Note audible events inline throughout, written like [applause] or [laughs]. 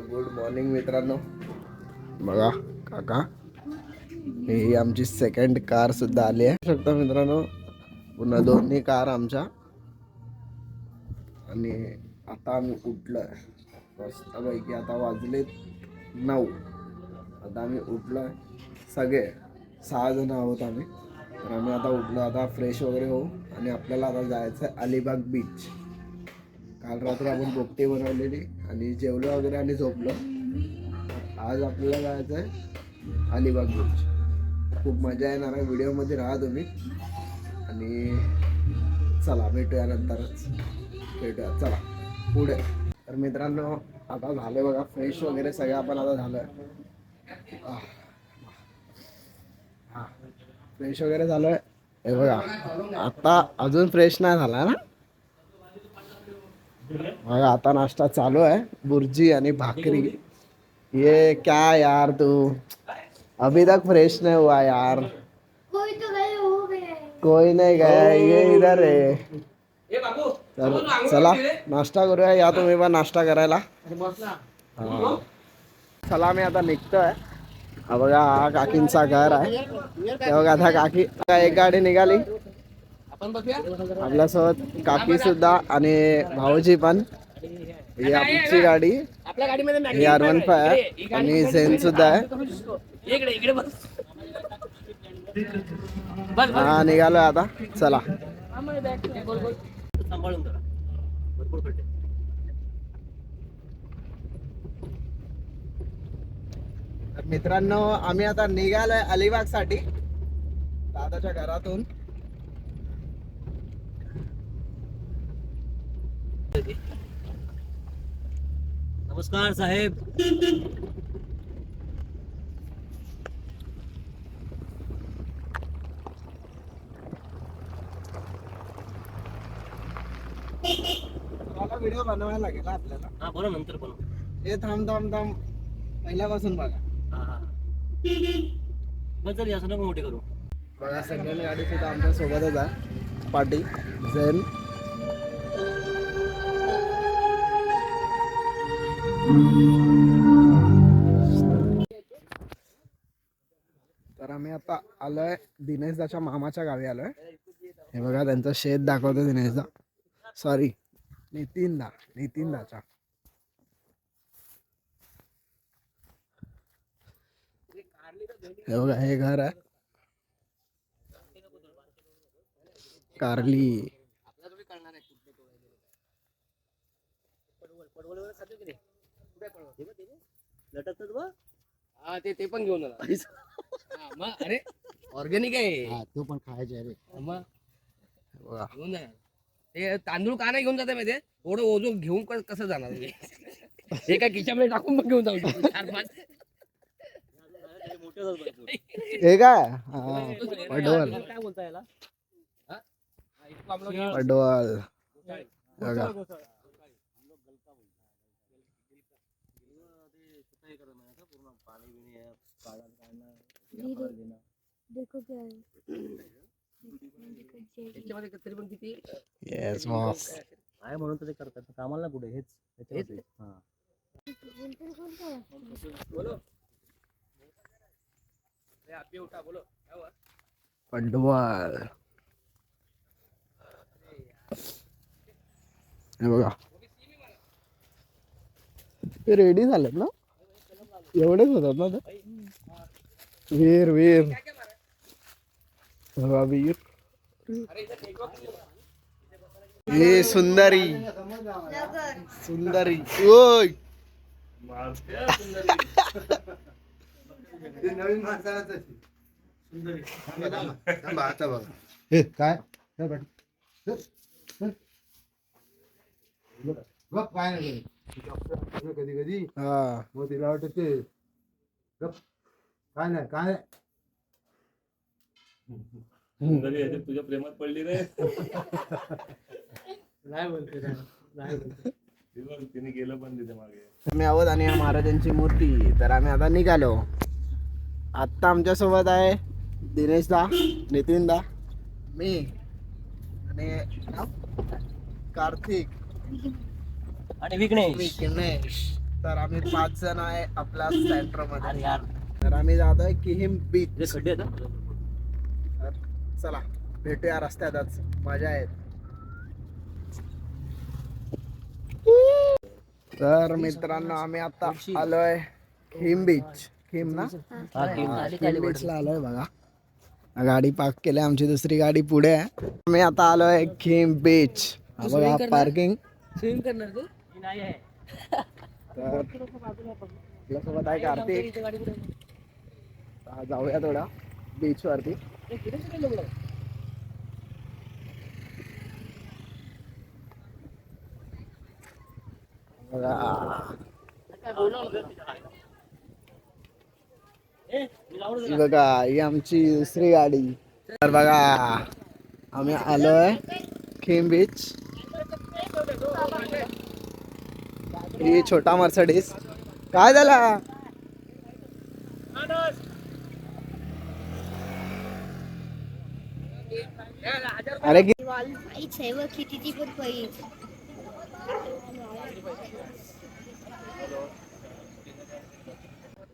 Good morning मित्रांनो. बघा काका. ही आमची सेकंड कार सुद्धा आली आहे. शकता मित्रांनो पुन्हा दोन्ही कार आमच्या. आणि आता आम्ही उठलोय. मस्तपैकी आता वाजले नऊ. आता आम्ही उठलोय. सगळे सहा जण आहोत आम्ही. तर आम्ही आता उठलो. आता फ्रेश वगैरे होऊ. आणि आपल्याला आता जायचं आहे अलिबाग बीच काल रात्री आपण पोपटी बनवलेली आणि जेवलो वगैरे आणि झोपलो. आज आपल्याला जायचं आहे अलिबाग बीच खूप मजा येणार आहे. व्हिडिओमध्ये राहा तुम्ही. आणि चला भेटूया नंतरच. भेटूया. चला पुढे. तर मित्रांनो आता झालं बघा फ्रेश वगैरे सगळं आपण आता झालं हां. फ्रेश वगैरे झालं हे बघा आता अजून फ्रेश नाही झाला ना? आता नाश्ता चालू आहे. बुर्जी आणि भाकरी. ये क्या यार तू? अभी तक फ्रेश नहीं हुआ यार. कोई तो गए हो गए. कोई नहीं गया ये इधर आहे तर चला नाश्ता करूया या तुम्ही पण नाश्ता करायला. हा. चला मी आता निघतोय. हा बघा हा काकींचा घर आहे. बघा आता काकी एक गाडी निघाली. आपल्यासोबत काकी सुद्धा आणि भाऊजी पण. ही आमची गाडी. आपल्या गाडीमध्ये ही आर वन फाय आणि झेन सुद्धा आहे. इकडे इकडे बस. हा निघालोय आता. चला. मित्रांनो आम्ही आता निघालोय अलिबागसाठी दादाच्या घरातून. नमस्कार साहेब. मला व्हिडिओ बनवायला लागेल आपल्याला. हा बोला नंतर पण हे थांब थांब थांब. पहिल्यापासून बघा. हा हा. बस जर असं नको मोठे करू. बघा सेकंड गाडी सुद्धा आमच्या सोबतच आहे पाटी झेन तर आम्ही आता आलोय दिनेशदाच्या मामाच्या गावी आलोय. हे बघा त्यांचं शेत दाखवतो दिनेशदा. सॉरी नितीनदा नितीनदाचा. हे बघा हे घर आहे. कारली. लटकतात बा हा ते ते पण घेऊन आला. हा, मग अरे ऑर्गॅनिक आहे. तो पण खायचे रे. मग. घेऊन जा. ते तांदूळ का नाही घेऊन जाते माहितीये? थोडं ओझं घेऊन क- कसं जाणार तुम्ही? हे काय खिशामध्ये टाकून पण घेऊन जाऊ शकतो. चार पाच. हे काय? हा, पडवल. काय बोलता याला? हा? पडवल. है तरी पण किती? येस बॉस काय म्हणून तर ते करतात कामाला कुठे? हेच ह्याच्यावरती. हा. है. बोलो. उठा बोलो. हे बघा. ते रेडी झालेत ना? एवढेच होतात ना ते? वीर वीर। बघा वीर हे सुंदरी। सुंदरी। ओय। हे काय? हे बघ. हे, हे. गप काय नाही कधी कधी हा. मग तिला वाटत ते गप. काय नाही काय नाही. तुझ्या प्रेमात पडली रे. नाही बोलते नाही बोलते. ती बघ, तिने गेलं पण तिथे मागे. आम्ही आहोत आणि या महाराजांची मूर्ती. तर आम्ही आता निघालो. आत्ता आमच्यासोबत आहे दिनेशदा नितीनदा मी आणि नाव? कार्तिक. आणि विघ्नेश. गणेश तर आम्ही पाच जण आहे आपल्या सेंटरमध्ये तर आम्ही जातोय किहिम बीच खड्डे आहेत तर चला भेटूया रस्त्यातच. मजा आहे तर मित्रांनो आम्ही आता आलोय खिम बीच खिम ना? खिम बीचला आलोय बघा. गाडी पार्क केली आमची दुसरी गाडी पुढे आहे. आम्ही आता आलोय खिम बीच हा बघा पार्किंग स्विमिंग करणार तू? तर आपल्यासोबत आहे कार्तिक. जाऊया थोडा. बीच वरती. बघा. ही आमची दुसरी गाडी. तर बघा आम्ही आलोय खेम बीच ही छोटा मर्सडीस काय झाला? अरे आहे किती ती पण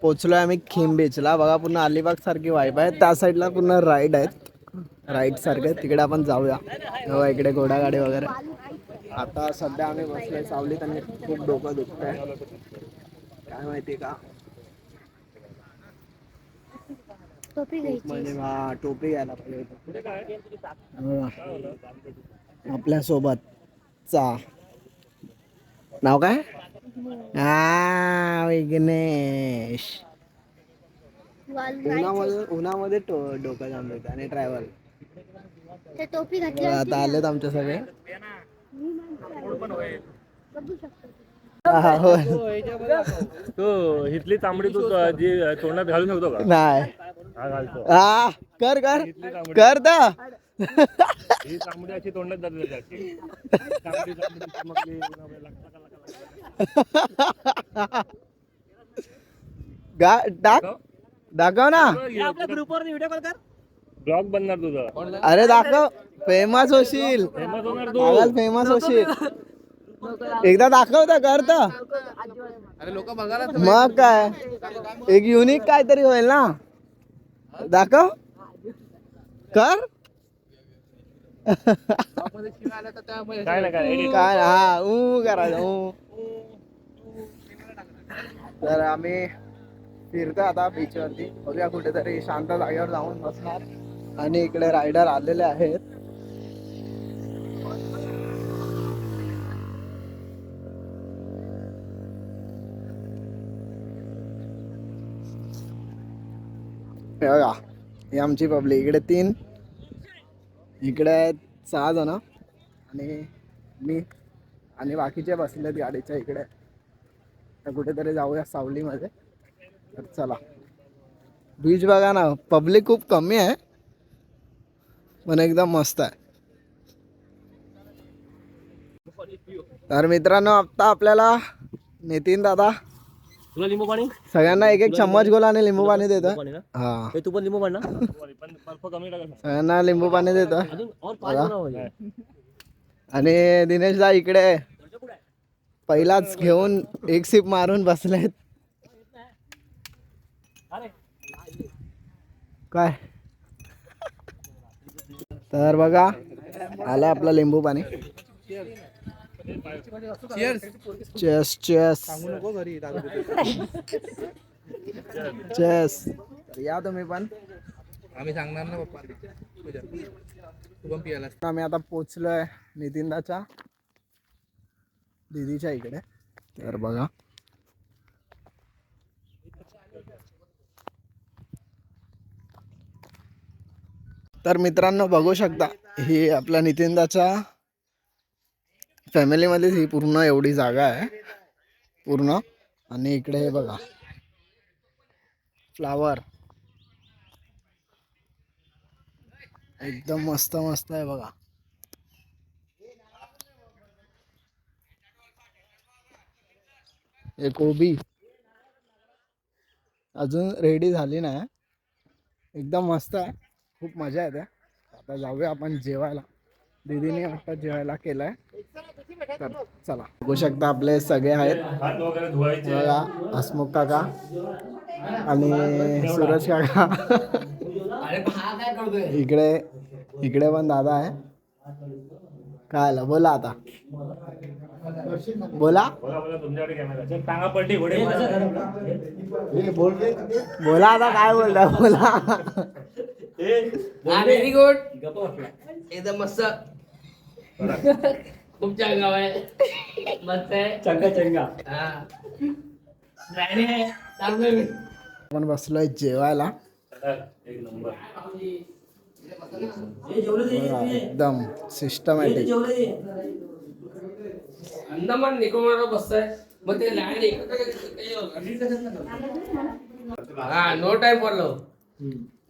पोचलोय आम्ही खिम बीचला बघा पूर्ण अलिबाग सारखी वाईब आहे. त्या साईडला पूर्ण राईड आहेत. राईड सारखे तिकडे आपण जाऊया. बघा इकडे घोडागाडी वगैरे. आता सध्या आम्ही बसलोय सावलीत आणि खूप डोकं दुखतंय. काय माहिती का? टोपी घ्यायची हा टोपी घ्यायला पाहिजे बघा. आपल्यासोबत चा नाव काय? हा विघ्नेश. उन्हामध्ये उन्हामध्ये डोकं जाम दुखतं आणि ट्रॅव्हल ते टोपी घातली आता आलेत आमचे सगळे. हा, हा. तो हिथली तांबडी तू अं, जी तोंडात घालू शकतो का? नाही. हा घालतो. कर कर. कर दा. ही तांबडी अशी तोंडात जाते त्याची तांबडी तांबडी चमकली, उन्हामध्ये लागता का लागता लागता. गा टाक दाखव ना. ब्लॉग बनणार तुझं. अरे दाखव. फेमस होशील. फेमस होणार तू. आवाज फेमस होशील. एकदा दाखव तर कर तर मग काय? एक युनिक काहीतरी होईल ना? दाखव. कर. काय ना काय हा ऊ करायचं तर आम्ही फिरतो आता बीच वरती. बघूया कुठेतरी शांत जागेवर जाऊन बसणार. आणि इकडे रायडर आलेले आहेत. हे बघा ही आमची पब्लिक इकडे तीन इकडे सहा जण आणि मी आणि बाकीचे बसलेत गाडीच्या इकडे. तर कुठेतरी जाऊया सावलीमध्ये. तर चला. बीच बघा ना पब्लिक खूप कमी आहे पण एकदम मस्त आहे. तर मित्रांनो आत्ता आपल्याला नितीन दादा तुला लिंबू पाणी? सगळ्यांना एक एक चम्मच गोला आणि लिंबू पाणी हा. हे तू पण लिंबू पाणी ना? पण बर्फ कमी टाका सगळ्यांना लिंबू पाणी बनवा आणि दिनेशदा इकडे. पहिलाच घेऊन एक सिप मारून बसलेत. काय? तर बघा आलं आपलं लिंबू पाणी. चेस चेस चेस या तुम्ही पण. आम्ही सांगणार ना पप्पा. आम्ही आता पोचलोय नितीनदाच्या दीदीच्या इकडे. तर बघा. तर मित्रांनो बघू शकता ही आपल्या नितीनदाच्या फॅमिलीमध्येच ही पूर्ण एवढी जागा आहे. पूर्ण. आणि इकडे हे बघा. फ्लावर एकदम मस्त मस्त आहे बघा. हे कोबी अजून रेडी झाली नाही. एकदम मस्त आहे. खूप मजा येते. आता जाऊया आपण जेवायला. दीदीने वाटतं जेवायला केलंय. तर चला. बघू शकता आपले सगळे आहेत. हात वगैरे धुवायचे बघा हसमुख काका आणि सूरज काका. अरे काय करतोय इकडे इकडे पण दादा आहे. काय आलं बोला आता. बोला. बोला बोला तुमच्याकडे कॅमेरा चल टांगा पलटी घोडे बोला आता काय बोलता बोला. व्हेरी गुड एकदम मस्त. खूप गाव आहे. मस्त आहे. चंगा चंगा. हा. चांगलं आपण बसलोय जेवायला. एक नंबर बघा, एकदम सिस्टमॅटिक अंदमान निकोबार बसताय. मग ते लँड हा नो टाइम फॉर लव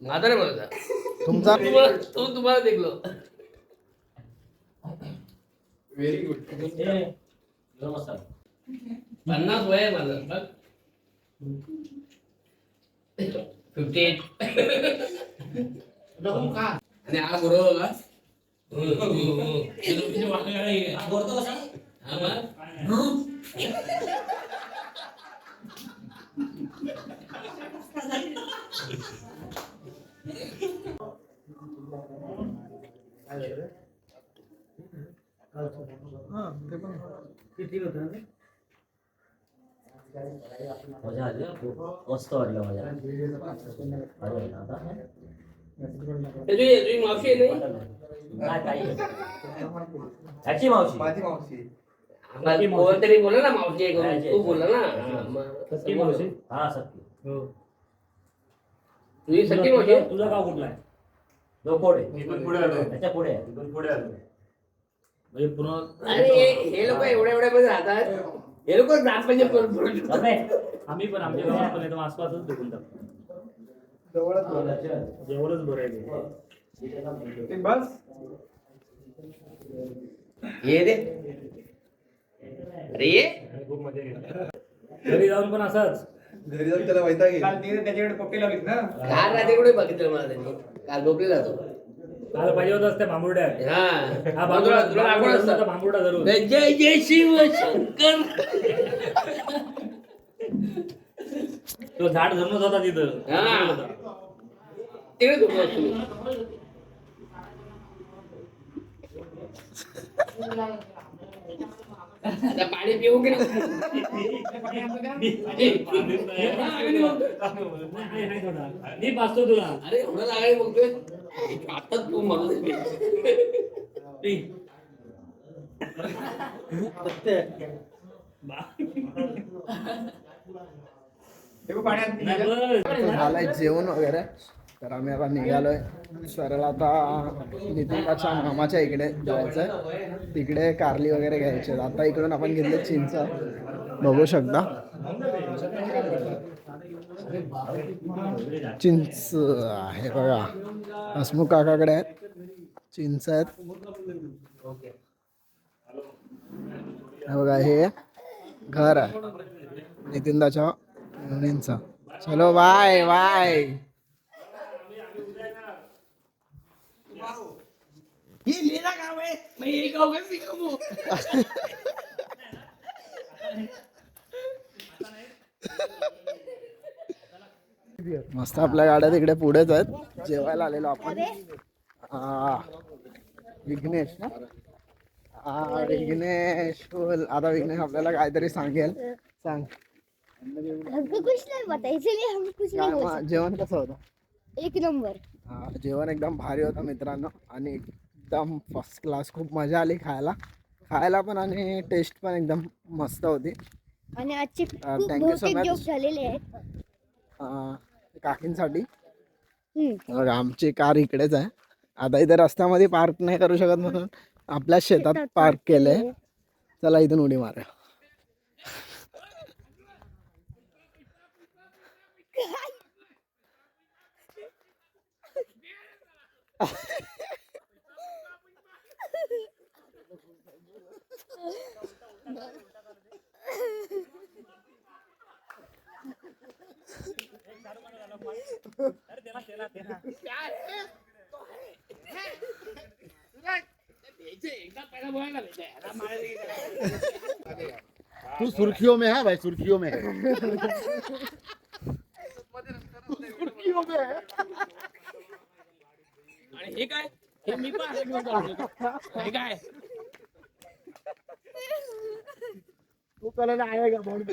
माझा नाही बोलत तुमचा तो तुम्हाला देखलो पन्नास वय आहे माझं बघ फिफ्टी एट आणि हा बरोबर का मजा आली हं. खूप मस्त वाटलं मजा अरे आता तुझी तुझी मावशी त्याची बोला ना मावशी. तू ना हा, मावशी हा तुझी मावशी? तुझं गाव कुठलं आहे इथून पुढे आलो त्याच्या पुढे पुढे आलो म्हणजे अरे हे- हे लोक एवढ्या एवढ्या मध्ये राहतात. हे लोक ग्रामपंचायत करून करून ठेवतात. आम्ही पण आमच्या [laughs] गावात पण एकदम आसपासच टाकतो जवळच बरं आहे ये रे अरे ये. खूप मजा घरी जाऊन पण असंच. घरी जाऊन त्याला वैताग येईल. काल रात्री कुठे बघितलं मला त्यांनी? काल झोपले जातो पाहिजे होतं भांबुर्ड्या हा. हा तुला लागवड असतं भांबुर्डा धरून. जय जय शिव शंकर. तो झाड धरूनच होता तिथं. हा. तिकडे झोपलो असतो मी. आता पाणी पिऊ की नाही? मी पाचतो तुला. अरे एवढं लागायला बघतोय. आता तू मला. झालंय जेवण वगैरे. तर आम्ही आता निघालोय. सरळ आता नितीनच्या मामाच्या इकडे जायचंय. तिकडे कारली वगैरे घ्यायचे. आता इकडून आपण घेतले चिंच. बघू शकता. चिंच आहे बघा. हसमुख काकाकडे आहेत. चिंच आहेत. हे बघा हे घर आहे. नितीनदाच्या मुलींचं. चलो बाय बाय. ये मेरा गाव आहे. मैं ये गाव कैसे कमू [laughs] मस्त आपल्या गाड्या तिकडे पुढेच आहेत. जेवायला आलेलो आपण. विघ्नेश ना? हा विघ्नेश. आता विघ्नेश आपल्याला काहीतरी सांगेल. सांग. जेवण कसं होतं? एक नंबर. जेवण एकदम भारी होतं मित्रांनो. आणि एकदम फर्स्ट क्लास खूप मजा आली खायला. खायला पण आणि टेस्ट पण एकदम मस्त होती. आणि आजचे बहुतेक much. जोक झालेले आहेत. काकींसाठी. आमची कार इकडेच आहे. आता इथे रस्त्यामध्ये पार्क नाही करू शकत म्हणून आपल्या शेतात पार्क केलंय. चला इथून उडी मारूया. तू सुर्खियों में है भाई सुर्खियों में है। सुर्खियों में आणि हे काय? हे मी घेऊन हे काय? तू आहे का बॉन्ड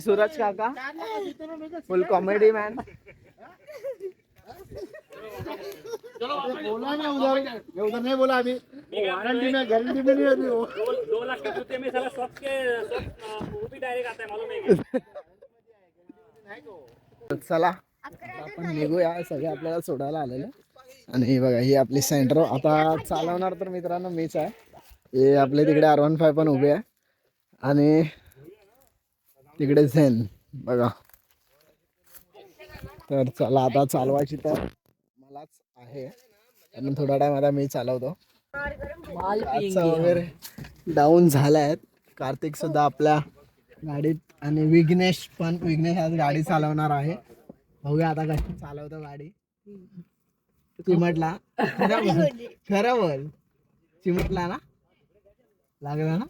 सूरज काका. फुल कॉमेडी मॅन बोला ना उधर. उधर नहीं बोला अभी वारंटी में गारंटी में नहीं अभी वो दो, लाख के जूते में साला शॉप के शॉप, वो भी डायरेक्ट आता है मालूम है क्या? चला आपण निघूया सगळे आपल्याला सोडायला आलेले. आणि हे बघा ही आपली सेंटर आता चालवणार तर मित्रांनो मीच आहे. हे आपले तिकडे आर वन फाय पण उभे आहे. आणि तिकडे झेन बघा. तर चला आता चालवायची तर मलाच आहे. आणि थोडा टाइम आता मी चालवतो. आजचा वगैरे डाऊन झाला आहेत कार्तिक सुद्धा आपल्या गाडीत आणि विघ्नेश पण विघ्नेश आज गाडी चालवणार आहे. बघूया आता कशी चालवतो गाडी. चिमटला. खरं बोल. खरं बोल. चिमटला ना? लागला ना?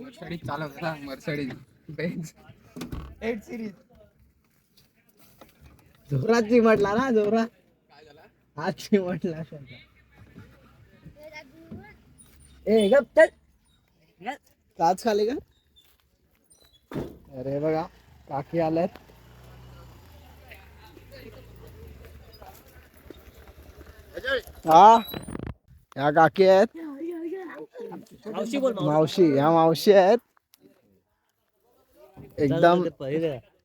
मर्सडीज चालवतो मर्सडीज. बेंच एट सिरीज जोरात चिमटला ना जोरात. आज चिमटला ए गप चल. काच खाली का अरे बघा काकी आल्यात. हा? या काकी आहेत. मावशी बोल मावशी. ह्या मावशी आहेत. एकदम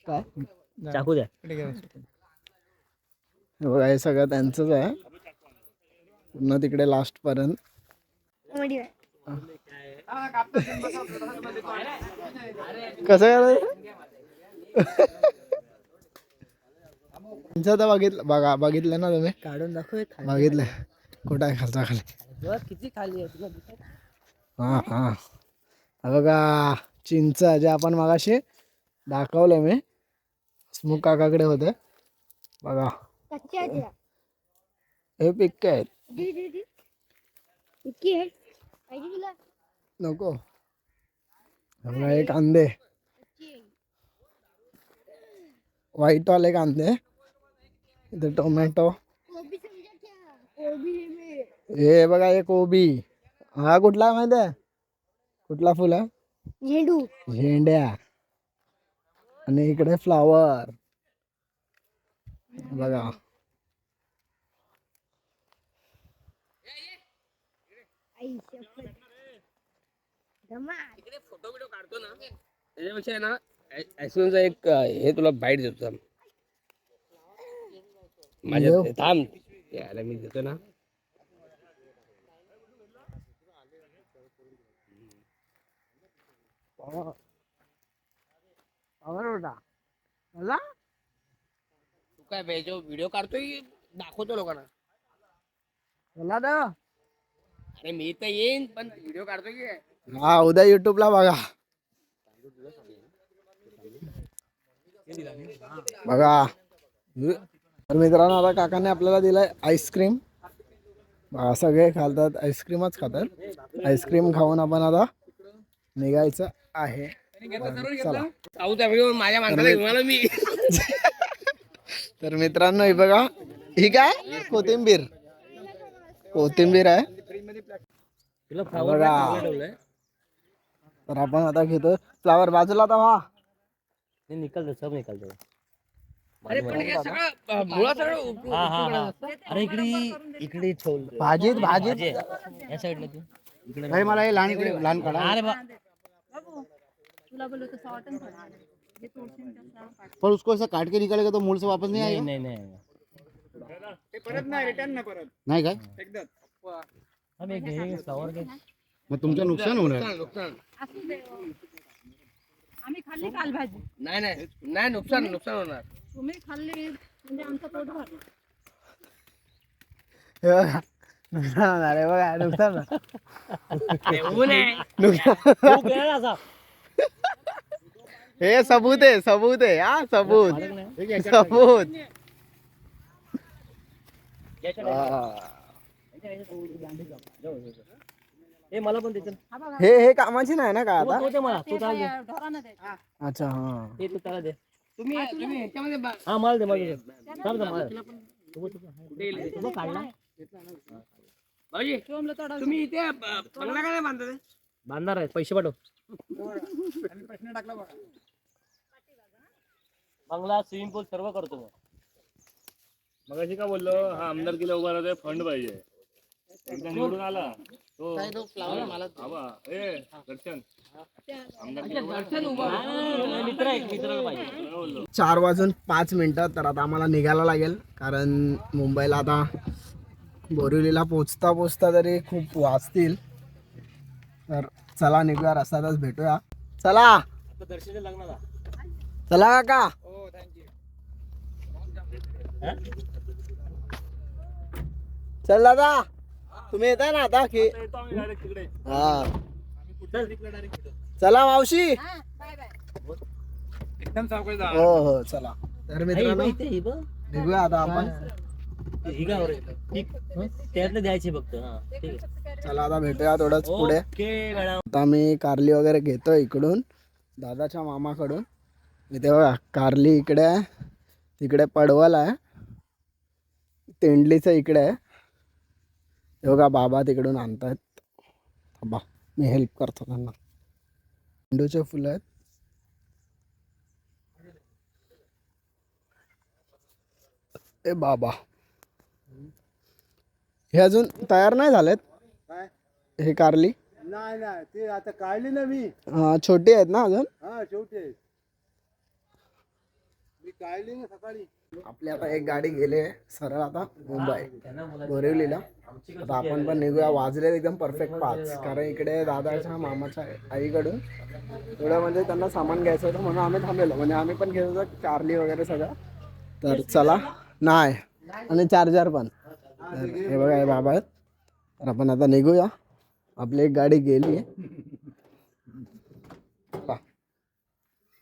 काय? चाकू द्या. बघा हे सगळं त्यांचंच आहे. पूर्ण तिकडे लास्ट पर्यंत. कॉमेडी कसं करायचं तर बघितलं बघा बघितलं ना तुम्ही? काढून दाखव बघितलं. कुठं आहे खालचा खाली? किती खाली? हा हा. हा बघा चिंच जे आपण मगाशी दाखवलं मी. स्मुक काकाकडे होते. बघा. आहेत या. हे पिक्के आहेत दे दे दे. इतकी आहे. पाहिजे तुला. नको. हे हे कांदे आहे. व्हाईट वाले कांदे इथे टोमॅटो कोबी समजा क्या? कोबी में हे बघा हे कोबी. हा कुठला आहे माहिती आहे? कुठला फुल आहे? झेंडू. झेंड्या. आणि इकडे फ्लावर बघा. फोटो बिटो काढतो ना. त्याच्यापेक्षा आहे ना एक हे तुला बाईट देतो. माझ्या. थांब. याला मी देतो ना. तू काय व्हिडिओ काढतोय की दाखवतो लोकांना. अरे मी तर येईन पण व्हिडिओ काढतोय की? हा उद्या युट्यूबला बघा. बघा. तर मित्रांनो आता काकाने आपल्याला दिलाय आईस्क्रीम बघा सगळे खातात आईस्क्रीमच खातात. आईस्क्रीम खाऊन आपण आता निघायचं आहे. तर मित्रांनो ही बघा ही काय? कोथिंबीर. कोथिंबीर आहे. तुला बघा. तर आपण आता घेतो. फ्लावर बाजूला आता व्हा. ते निकलतो सब निकलतो अरे पण हे सगळं अं, मुळात सगळं उप- हा हा हा. अरे इकडे इकडे छोल. भाजीत भाजीत. भाजी आहे. या साईडला तू. इकडे भाई मला हे लहान इकडे लहान काढा अरे बा पर उसको ऐसा काट के निकालेगा तो मूल से वापस नहीं नाही आएगा? नाही नाही. नाही काय? अब एक हे। फ्लॉवर घे मग तुमचं नुकसान होणार नुकसान नुकसान। आम्ही खाल्ली काल भाजी नाही नाही नाही नुकसान नुकसान होणार तुम्ही खाल्ली म्हणजे आमचं पोट भरलं हे बघा नुकसान होणार आहे बघा नुकसान। होणार. नुकसान तू असा हे सबूत आहे सबूत। आहे हा सबूत। सबूत हा. हे मला पण हे हे कामाची नाही ना काय आता? तो दे मला तू त्याला दे अच्छा हा. ते तू त्याला दे. तुम्ही तुम्ही ह्याच्यामध्ये बा- हा मला दे मला दे. मला. तू बघ, बघ. बघ काढला भाऊजी. तुम्ही इथे बंगला काय बांधता बांधणार आहे पैसे पाठव. बंगला स्विमिंग पूल सर्व करतो. मग अशी का बोललो हा आमदार किलो उभा राहतोय फंड पाहिजे. एकदा निवडून आला. तो. दर्शन. मित्र मित्राला पाहिजे राहा. काय बोललो चार वाजून पाच मिनिटात तर आता आम्हाला निघायला लागेल. कारण मुंबईला आता बोरिवलीला पोचता पोचता तरी खूप वाजतील तर चला निघूया रस्त्यातच भेटूया. चला! आता दर्शनच्या लग्नाला चला काका! चल दादा! तुम्ही येताय ना आता की हा. चला मावशी. हा, बाय बाय. एकदम सावकाश जा. हो हो चला. तर मित्रांनो. निघूया आता आपण. का बरं? ठीक. त्यातलं द्यायचे फक्त हा. ठीक आहे. चला आता भेटूया थोडंच पुढे. ओके मॅडम आता मी कारली वगैरे घेतो इकडून दादाच्या मामाकडून. इथे बघा कारली इकडे आहे तिकडे पडवल आहे तेंडलीचं इकडे आहे. हे बघा बाबा तिकडून आणतायत. थांबा मी हेल्प करतो त्यांना. झेंडूचे फुलं आहेत. ए बाबा. हे अजून तयार नाही झालेत? काय? हे कारली? नाही नाही ते आता काढली ना मी. हा छोटी आहेत ना अजून? हा शेवटी मी काढली ना सकाळी. आपली आता एक गाडी गेली आहे सरळ आता मुंबई. बोरिवलीला. आता आपण पण निघूया. वाजले एकदम परफेक्ट पाच. कारण इकडे दादाच्या मामाच्या आईकडून थोडं म्हणजे त्यांना सामान घ्यायचं होतं म्हणून आम्ही थांबलेलो. म्हणजे आम्ही पण घेत होतो कारली वगैरे सगळं. तर चला. नाही. आणि चार्जर पण. तर हे बघा हे बाबा आहेत. तर आपण आता निघूया. आपली एक गाडी गेली आहे. चला.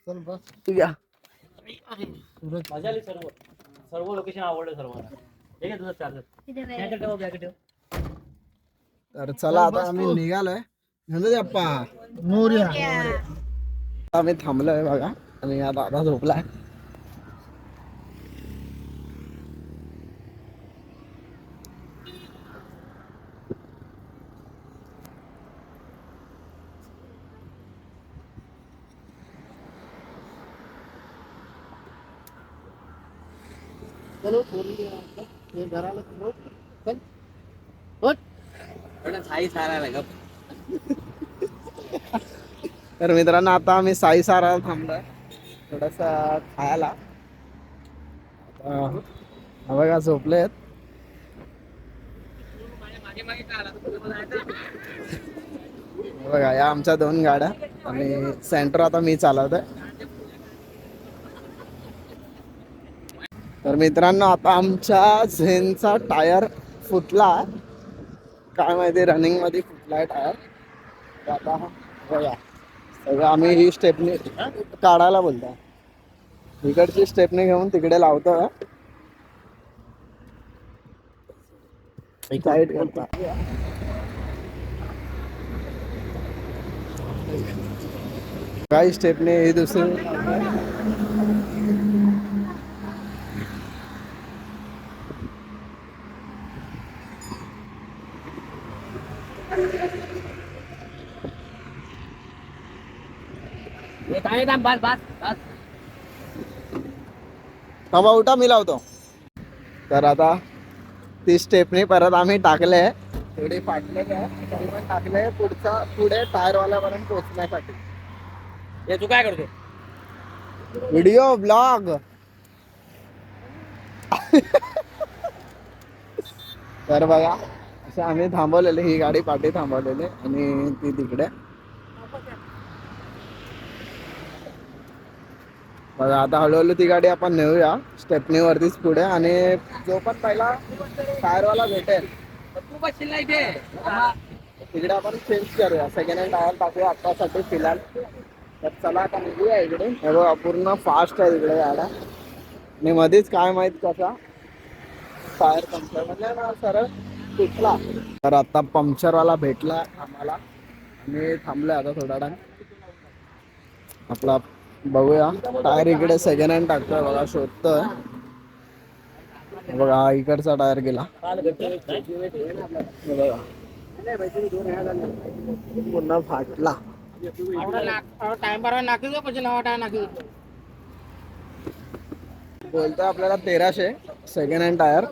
तू मजा आली सर्व. सर्व लोकेशन आवडलं सर्वांना. ठीक आहे तुझं चार्जर. बॅगेत ठेवा ठेवा. तर चला आता आम्ही निघालोय. आता आम्ही थांबलोय बघा. आणि आता आता झोपलाय. तर मित्रांनो आता आम्ही साई सारा थांबलोय. थोडस खायला. हा बघा झोपलेत. हे बघा या आमच्या दोन गाड्या. आणि सेंटर आता मी चालवतोय. तर मित्रांनो आता आमच्या झेनचा टायर फुटला. काय माहिती रनिंगमध्ये फुटलाय टायर. आता बघा सगळं आम्ही ही स्टेपनी काढायला बोलतो इकडची स्टेपनी घेऊन तिकडे लावतो टाईट करता काही स्टेपनी ही दुसरी थांब, बस बस बस थांबा उठा मी लावतो. तर आता ती स्टेपनी परत आम्ही टाकले. थोडी फाटलेली आहे. तरी पण टाकले. पुढचा पुढे टायर वाल्यापर्यंत पोहोचण्यासाठी. हे तू काय करतो व्हिडिओ ब्लॉग तर बघा असे आम्ही थांबवलेले. ही गाडी पाठी थांबवलेली. आणि ती तिकडे. मग आता हळूहळू ती गाडी आपण नेऊया. स्टेपनी वरतीच पुढे आणि जो पण पहिला टायरवाला भेटेल. तू बसशील इथे तिकडे आपण चेंज करूया. सेकंड हँड टायर टाकूया आतासाठी फिलहाल. तर चला आता निघूया इकडे हे बघा पूर्ण फास्ट आहे तिकडे गाड्या. आणि मध्येच काय माहीत कसा? टायर पंक्चर म्हणजे ना सरळ तुटला. तर आता पंक्चरवाला भेटला आम्हाला. आणि थांबलोय आता थोडा टाइम आपला बघूया. टायर इकडे सेकंड हँड टाकतोय बघा शोधतोय. बघा इकडचा टायर गेला. पुन्हा फाटला. बोलतोय आपल्याला तेराशे सेकंड हँड टायर.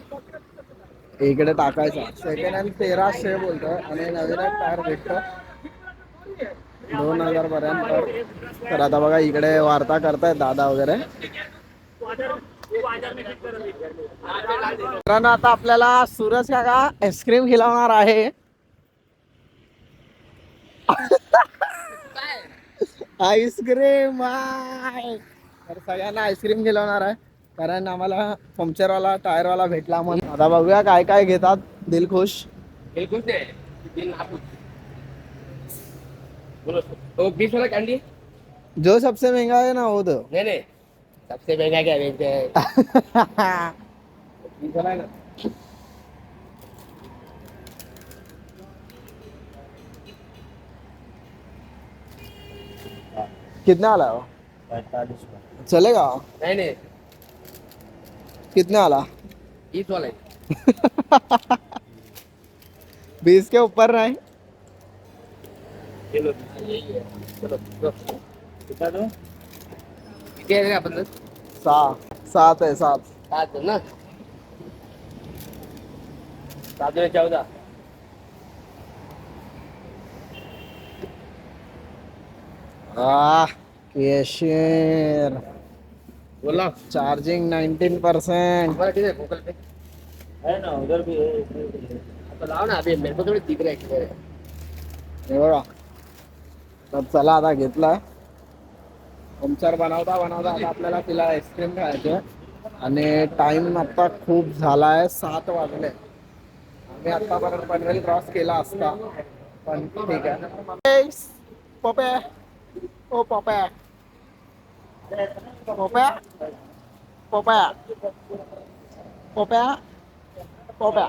इकडे टाकायचा. सेकंड हँड तेराशे बोलतोय. आणि नवीन टायर भेटतो दोन हजार पर्यंत. तर आता बघा इकडे वार्ता करतायत दादा वगैरे. मित्रांनो आता आपल्याला सूरज काका आईस्क्रीम खिलावणार आहे. आईस्क्रीम तर सगळ्यांना आईस्क्रीम खिलवणार आहे. कारण आम्हाला पंक्चरवाला टायरवाला भेटला म्हणून. आता बघूया काय काय घेतात. दिल खुश बोलो ओ बीस वाला कैंडी जो सबसे महँगा है ना वो दो। नहीं नहीं सबसे महँगा क्या बेचते हैं? [laughs] बीस वाला है ना। कितने वाला है वो? चलेगा? नहीं नहीं। कितने वाला? बीस वाला [laughs] बीस के ऊपर नहीं। किती आहे रे आपण सात. सात है सात. सात ना सात चौदा आह केशर बोला. चार्जिंग नाइनटीन परसेंट आहे गूगल पे है ना उधर भी है लाव ना अभी मेरे को थोड़ी दिख रहा है तर चला आता घेतलाय. पंक्चर बनवता बनवता आता आपल्याला तिला आईस्क्रीम खायचे आणि टाइम आता खूप झाला आहे सात वाजले. आम्ही आतापर्यंत पनवेल क्रॉस केला असता. पण ठीक आहे. पप्या ओ पप्या पप्या पप्या पप्या पप्या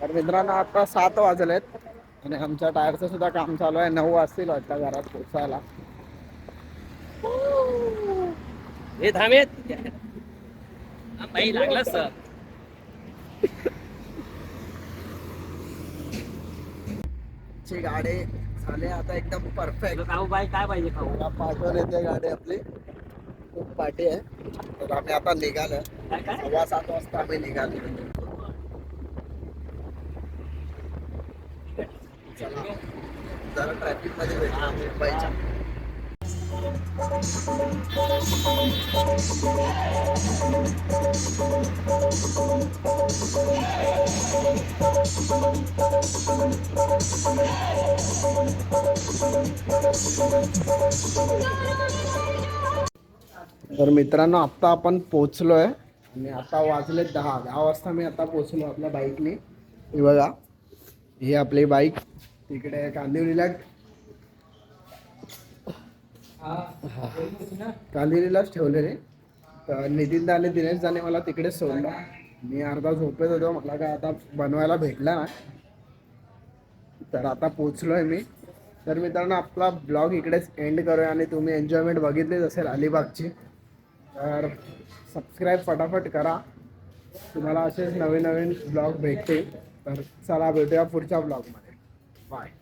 तर मित्रांनो आता सात वाजलेत. आणि आमच्या टायरचं सुद्धा काम चालू आहे. नऊ वाजतील वाटतं घरात पोचायला हे थांबेत. बाई लागला सर. ची गाडी झाली आता एकदम परफेक्ट खाऊ बाई काय पाहिजे खाऊ? पाठवून येते गाडी आपली. खूप पाठी आहे. तर आम्ही आता निघालो. सव्वा सात वाजता आम्ही निघालो. तर मित्रांनो आत्ता आपण पोचलोय आणि आता वाजले दहा. दहा वाजता मी आता पोचलो आपल्या बाईकने हे बघा. ही आपली बाईक तिकडे कांदिवलीला कांदिवलीलाच ठेवले रे. तर नितीन दाले दिनेश दाने मला तिकडे सोडलं. मी अर्धा झोपेत होतो. मला काय आता बनवायला भेटला नाही. तर आता पोचलोय मी. तर मित्रांनो आपला ब्लॉग इकडेच एंड करूया आणि तुम्ही एन्जॉयमेंट बघितलीच असेल अलिबागची. तर सबस्क्राईब फटाफट करा. तुम्हाला असेच नवीन नवीन ब्लॉग भेटतील. तर चला भेटूया पुढच्या ब्लॉगमध्ये. बाय